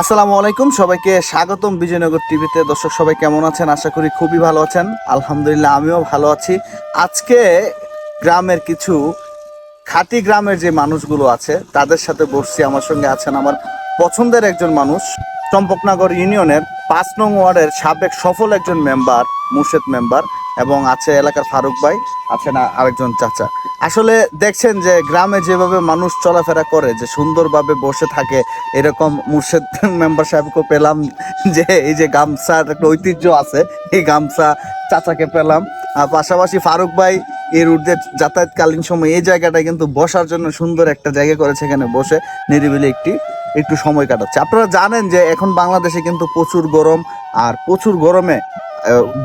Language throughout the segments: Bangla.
আসসালামু আলাইকুম, সবাইকে স্বাগতম বিজয়নগর টিভিতে। দর্শক সবাই কেমন আছেন? আশা করি খুবই ভালো আছেন। আলহামদুলিল্লাহ, আমিও ভালো আছি। আজকে গ্রামের কিছু খাঁটি গ্রামের যে মানুষগুলো আছে, তাদের সাথে বসছি। আমার সঙ্গে আছেন আমার পছন্দের একজন মানুষ, চম্পকনগর ইউনিয়নের পাঁচ নং ওয়ার্ডের সাবেক সফল একজন মেম্বার, মুর্শেদ মেম্বার, এবং আছে এলাকার ফারুক ভাই, আছেন আরেকজন চাচা। আসলে দেখছেন যে গ্রামে যেভাবে মানুষ চলাফেরা করে, যে সুন্দরভাবে বসে থাকে, এরকম মুর্শেদ মেম্বার সাহেবকে পেলাম যে এই যে গামছার একটা ঐতিহ্য আছে, এই গামছা চাচাকে পেলাম। আর পাশাপাশি ফারুক ভাই রুট দিয়ে যাতায়াতকালীন সময় এই জায়গাটা কিন্তু বসার জন্য সুন্দর একটা জায়গা করেছে এখানে বসে, নিরিবিলি একটি, একটু সময় কাটাচ্ছে। আপনারা জানেন যে এখন বাংলাদেশে কিন্তু প্রচুর গরম, আর প্রচুর গরমে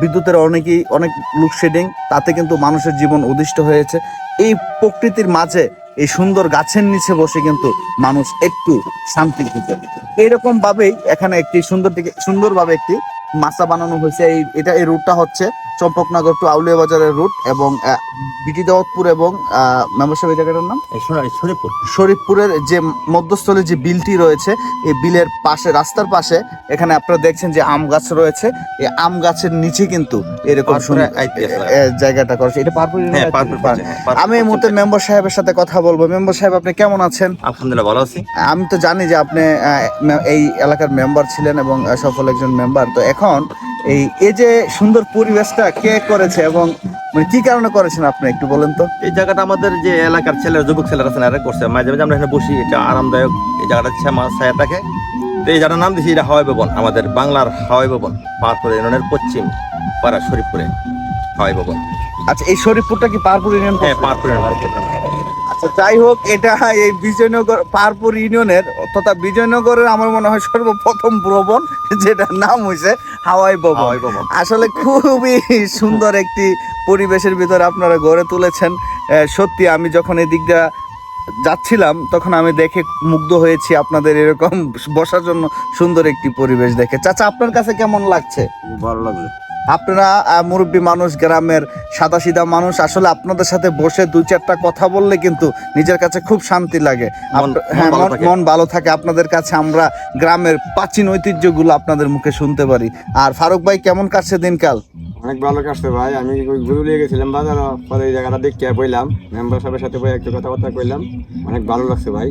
বিদ্যুতের অনেকেই, অনেক লোডশেডিং তাতে কিন্তু মানুষের জীবন অদিষ্ট হয়েছে। এই প্রকৃতির মাঝে এই সুন্দর গাছের নিচে বসে কিন্তু মানুষ একটু শান্তি খুঁজে এইরকম ভাবেই এখানে একটি সুন্দর দিকে সুন্দরভাবে একটি মাছা বানানো হয়েছে। এই এটা এই রুটটা হচ্ছে চম্পকনগর টু আউলিয়া বাজারের রুট এবং বিটি দাওয়াতপুর এবং মেম্বারশিপ এই জায়গাটার নাম? শরীফপুর। শরীফপুরের যে মধ্যস্থলে যে বিলটি রয়েছে এই বিলের পাশে রাস্তার পাশে এখানে আপনারা দেখছেন যে আম গাছ রয়েছে। এই আম গাছের নিচে কিন্তু এরকম জায়গাটা করেছে এটা পারপুর হ্যাঁ আমি এই মুহূর্তে মেম্বার সাহেবের সাথে কথা বলব। মেম্বার সাহেব আপনি কেমন আছেন? আলহামদুলিল্লাহ ভালো আছি। আমি তো জানি যে আপনি এই এলাকার মেম্বার ছিলেন এবং সফল একজন মেম্বার। তো এখন এই এই যে সুন্দর পরিবেশটা কে করেছে এবং মানে কি কারণে করেছেন আপনি একটু বলেন তো? এই জায়গাটা আমাদের যে এলাকার ছেলেরা যুবক ছেলেরা আছে এরা করছে। মাঝে মাঝে আমরা এখানে বসি এটা আরামদায়ক। এই জায়গাটা শ্যামা ছায়া থাকে তো এই জায়গাটার নাম দিয়েছি এটা হাওয়াই ভবন আমাদের বাংলার হাওয়াই ভবন পাহাড়পুর ইউনিয়নের পশ্চিম পাড়া শরীফপুরে হাওয়াই ভবন। আচ্ছা এই শরীফপুরটা কি পারপুর ইউনিয়ন হ্যাঁ? পাহাড়পুর ইউনিয়ন আচ্ছা যাই হোক এটা এই বিজয়নগর পাহাড়পুর ইউনিয়নের তথা বিজয়নগরের আমার মনে হয় সর্বপ্রথম ভ্রমণ যেটার নাম হয়েছে হাওয়াই ভবন। আসলে খুবই সুন্দর একটি পরিবেশের ভিতরে আপনারা গড়ে তুলেছেন। সত্যি আমি যখন এই দিকটা যাচ্ছিলাম তখন আমি দেখে মুগ্ধ হয়েছি আপনাদের এরকম বসার জন্য সুন্দর একটি পরিবেশ দেখে। চাচা আপনার কাছে কেমন লাগছে? ভালো লাগবে আপনারা মুরব্বী মানুষ গ্রামের সাদা সিধা মানুষ আসলে আপনাদের সাথে বসে দুই চারটা কথা বললে কিন্তু নিজের কাছে খুব শান্তি লাগে। হ্যাঁ মন ভালো থাকে। আপনাদের কাছে আমরা গ্রামের প্রাচীন ঐতিহ্যগুলো আপনাদের মুখে শুনতে পারি। আর ফারুক ভাই কেমন কাটছে দিনকাল? অনেক ভালো কাটছে ভাই। আমি ওই ঘুরে গেছিলাম বাজার, পরে এই জায়গাটা দেখতে বইলাম। মেম্বার সাহেবের সাথে বই একটু কথাবার্তা কইলাম। অনেক ভালো লাগছে ভাই।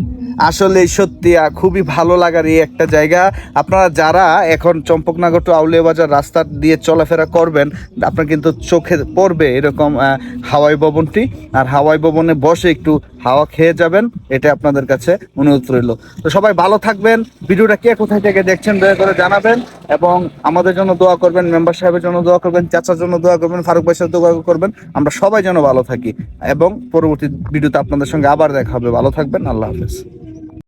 আসলে সত্যি খুবই ভালো লাগার এই একটা জায়গা। আপনারা যারা এখন চম্পকনগর টু আউলিয়া বাজার রাস্তা দিয়ে চলাফেরা করবেন, আপনার কিন্তু চোখে পড়বে এরকম হাওয়াই ভবনটি। আর হাওয়াই ভবনে বসে একটু হাওয়া খেয়ে যাবেন, এটা আপনাদের কাছে অনুরোধ রইল। তো সবাই ভালো থাকবেন। ভিডিওটা কে কোথায় থেকে দেখছেন, দয়া করে জানাবেন। এবং আমাদের জন্য দোয়া করবেন, মেম্বার সাহেবের জন্য দোয়া করবেন, চাচার জন্য দোয়া করবেন, ফারুক ভাই দোয়া করবেন। আমরা সবাই যেন ভালো থাকি এবং পরবর্তী ভিডিওতে আপনাদের সঙ্গে আবার দেখা হবে। ভালো থাকবেন, আল্লাহ হাফেজ।